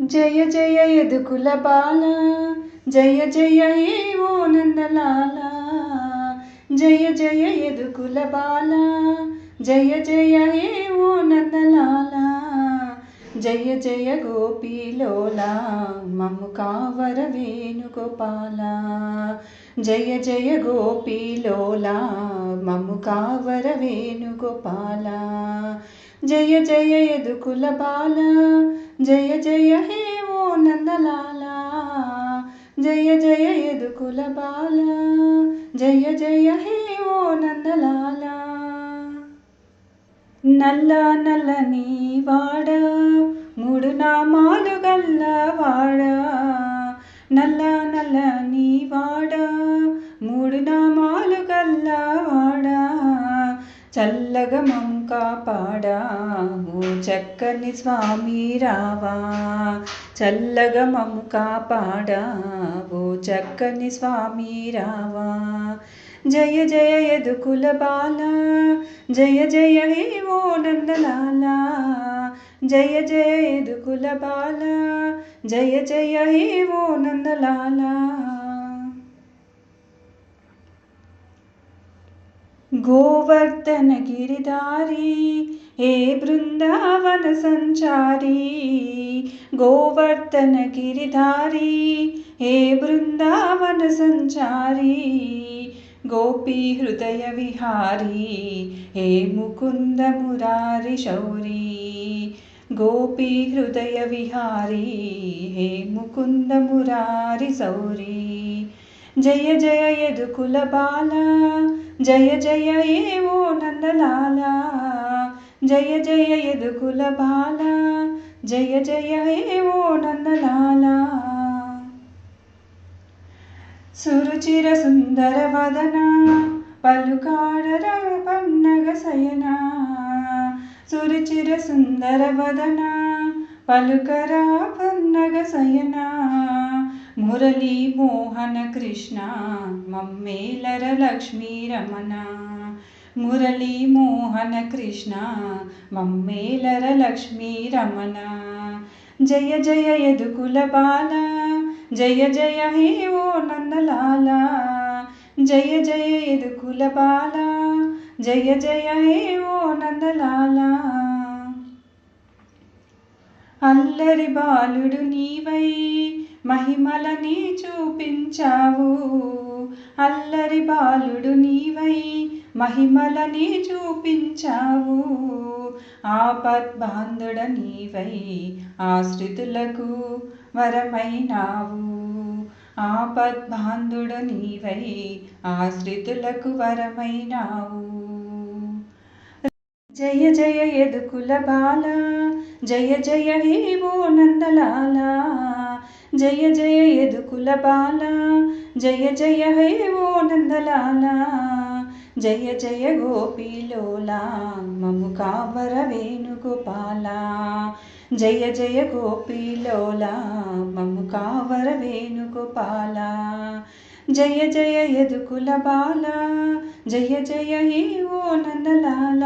జయ జయ యదుకుల బాల జయ జయ హే ఓ నందలాల జయ జయ యదుకుల బాల జయ జయ హే ఓ నందలాల జయ జయ గోపీలోల మము కావర వేణుగోపాల జయ జయ గోపీలోల మము కావర వేణుగోపాల జయ జయ ఎదుకుల బాల జయ జయ హే ఓ నందలాల. జయ జయ ఎదుకుల బాల జయ జయ హే ఓ నందలాల. నల్ల నల్లని వాడ మూడు నామాలు గల్లవాడ నల్ల నల్లని వాడ మూడు నామాలు గల్లవాడ చల్లగా కాపాడావు చక్కని స్వామి రావా. చల్లగా మమ్ము కాపాడావు చక్కని స్వామి రావా. జయ జయ యదుకుల బాల జయ జయ హే ఓ నందలాల. జయ జయ యదుకుల బాల జయ జయ హే ఓ నందలాల. గోవర్ధన గిరిదార ఏ బృందావన సంచారి గోవర్ధన గిరిధారి ఏ బృందావన సంచారి గోపీ హృదయ విహారీ హే ముకుంద మురారి శౌరీ గోపీ హృదయ విహారీ హే ముకుంద మురారి సౌరీ జయ జయ యదుకుల బాల జయ జయ ఏవో నందలాలా జయ జయ యదుకుల బాల జయ జయ ఏవో నందలాల సురుచిర సుందర వదన పలుకాడర పన్నగ శయన సురుచిర సుందర వదన పలుకరా పన్నగ శయన మురళీ మోహన కృష్ణ మమ్మేలర లక్ష్మీ రమణ. మురళీ మోహన కృష్ణ మమ్మేలర లక్ష్మీ రమణ. జయ జయ యదుకుల బాల జయ జయ హే ఓ నందలాల. జయ జయ యదుకుల బాల జయ జయ హే ఓ నందలాల. అల్లరి బాలుడు నీవై మహిమలని చూపించావు. అల్లరి బాలుడు నీవై మహిమలని చూపించావు. ఆపద్బాంధుడ నీవై ఆశ్రితులకు వరమైనావు. ఆపద్బాంధుడ నీవై ఆశ్రితులకు వరమైనావు. జయ జయ ఎదుకుల బాల జయ జయ హే ఓ నందలాల. జయ జయ యదుకుల బాల జయ జయ హే ఓ నందలాల జయ జయ గోపీలోల మము కావర వేణుగోపాల జయ జయ గోపీలోల మము కావర వేణుగోపాల జయ జయ యదుకుల బాల జయ జయ హే ఓ నందలాల.